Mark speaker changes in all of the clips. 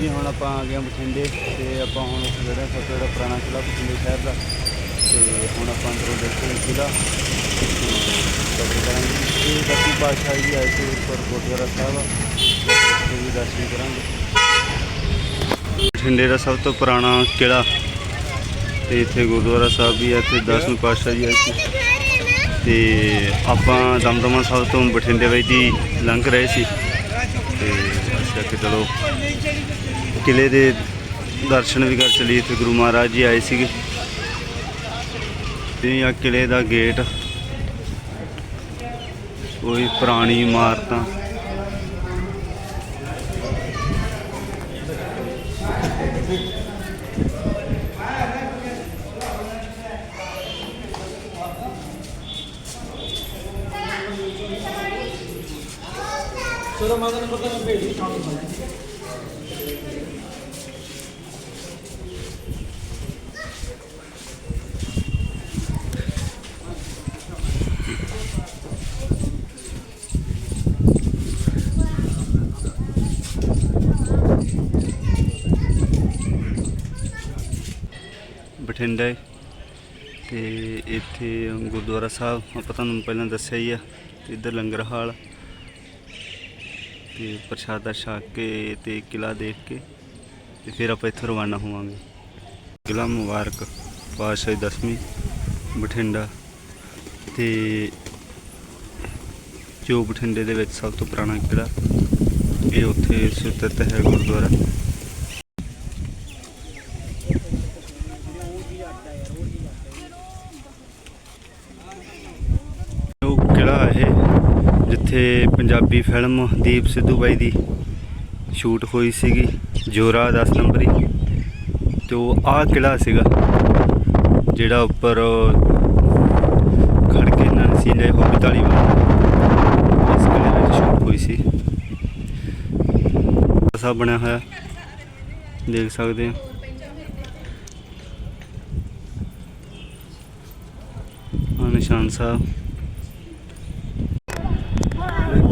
Speaker 1: ਜੀ, ਹੁਣ ਆਪਾਂ ਆ ਗਏ ਹਾਂ ਬਠਿੰਡੇ ਤੇ ਆਪਾਂ ਹੁਣ ਉੱਥੇ ਜਿਹੜਾ ਸਭ ਤੋਂ ਜਿਹੜਾ ਪੁਰਾਣਾ ਕਿਲ੍ਹਾ ਬਠਿੰਡੇ ਸ਼ਹਿਰ ਦਾ ਤੇ ਹੁਣ ਆਪਾਂ ਅੰਦਰੋਂ ਦੇਖਦੇ ਹਾਂ ਕਿਲ੍ਹਾ ਤੇ ਕਵਰ ਕਰਾਂਗੇ। ਤੇ ਦਸਵੀਂ ਪਾਤਸ਼ਾਹ ਜੀ ਆਏ ਸੀ ਉੱਪਰ ਗੁਰਦੁਆਰਾ ਸਾਹਿਬ ਉੱਥੇ ਵੀ ਦਰਸ਼ਨ ਕਰਾਂਗੇ। ਬਠਿੰਡੇ ਦਾ ਸਭ ਤੋਂ ਪੁਰਾਣਾ ਕਿਲ੍ਹਾ ਤੇ ਇੱਥੇ ਗੁਰਦੁਆਰਾ ਸਾਹਿਬ ਵੀ ਹੈ ਇੱਥੇ ਦਸਵੀਂ ਪਾਤਸ਼ਾਹ ਜੀ ਆਏ ਸੀ। ਤੇ ਆਪਾਂ ਦਮਦਮਾ ਸਾਹਿਬ ਤੋਂ ਬਠਿੰਡੇ ਵਿੱਚ ਦੀ ਲੰਘ ਰਹੇ ਸੀ। ਤੇ ਅੱਛਾ ਕਿ ਚਲੋ ਕਿਲੇ ਦੇ ਦਰਸ਼ਨ ਵੀ ਕਰ ਚਲੀ ਇੱਥੇ, ਗੁਰੂ ਮਹਾਰਾਜ ਜੀ ਆਏ ਸੀਗੇ। ਤੇ ਆ ਕਿਲੇ ਦਾ ਗੇਟ। ਕੋਈ ਪੁਰਾਣੀ ਇਮਾਰਤਾਂ। ਬਠਿੰਡੇ ਤੇ ਇੱਥੇ ਗੁਰਦੁਆਰਾ ਸਾਹਿਬ, ਆਪਾਂ ਤੁਹਾਨੂੰ ਪਹਿਲਾਂ ਦੱਸਿਆ ਹੀ ਆ ਤੇ ਇੱਧਰ ਲੰਗਰ ਹਾਲ ਤੇ ਪ੍ਰਸ਼ਾਦਾ ਛਕ ਕੇ ਤੇ ਕਿਲਾ ਦੇਖ ਕੇ ਤੇ ਫਿਰ ਆਪਾਂ ਇੱਥੋਂ ਰਵਾਨਾ ਹੋਵਾਂਗੇ। ਕਿਲਾ ਮੁਬਾਰਕ ਪਾਤਸ਼ਾਹੀ ਦਸਵੀਂ, ਬਠਿੰਡਾ ਤੇ ਜੋ ਬਠਿੰਡੇ ਦੇ ਵਿੱਚ ਸਭ ਤੋਂ ਪੁਰਾਣਾ ਕਿਲਾ ਇਹ ਉੱਥੇ ਸਥਿਤ ਹੈ ਗੁਰਦੁਆਰਾ ਉਹ ਕਿਲਾ ਇੱਥੇ ਪੰਜਾਬੀ ਫਿਲਮ ਦੀਪ ਸਿੱਧੂ ਬਾਈ ਦੀ ਸ਼ੂਟ ਹੋਈ ਸੀਗੀ, ਜੋਰਾ 10 ਨੰਬਰੀ। ਤੇ ਉਹ ਆਹ ਕਿਲਾ ਸੀਗਾ, ਜਿਹੜਾ ਉੱਪਰ ਖੜ ਕੇ ਨਨਸੀਲੇ ਹੋ 42 ਵਾਲਾ ਇਸ ਕਿਲੇ ਵਿੱਚ ਸ਼ੂਟ ਹੋਈ ਸੀ। ਸਭ ਬਣਿਆ ਹੋਇਆ, ਦੇਖ ਸਕਦੇ ਹੋ। ਨਿਸ਼ਾਨ ਸਾਹਿਬ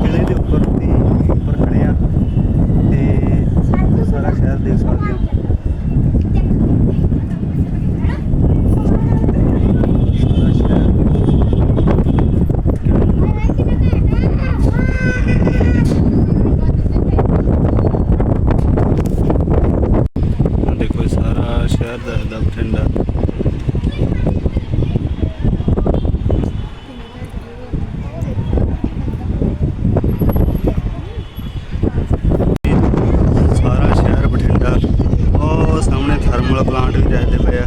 Speaker 1: ਕਿਲੇ ਦੇ ਉੱਪਰ ਦੀ ਉੱਪਰ ਖੜੇ ਆ ਤੇ ਸਾਰਾ ਸ਼ਹਿਰ ਦੇਖ ਸਕਦੇ ਹੋ ਸਾਰਾ ਸ਼ਹਿਰ ਆਹ ਦੇਖੋ ਇਹ ਸਾਰਾ ਸ਼ਹਿਰ ਦਾ ਦਾ ਬਠਿੰਡਾ। ਸਾਰਾ ਸ਼ਹਿਰ ਬਠਿੰਡਾ। ਉਹ ਸਾਹਮਣੇ ਥਰਮਲ ਪਲਾਂਟ ਵੀ ਦੇਖਦੇ ਪਏ ਆ।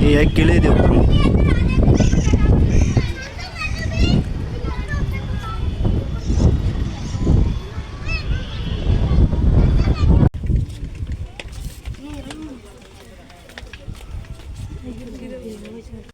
Speaker 1: ਇਹ ਹੈ ਕਿਲੇ ਦੇ ਉੱਪਰ।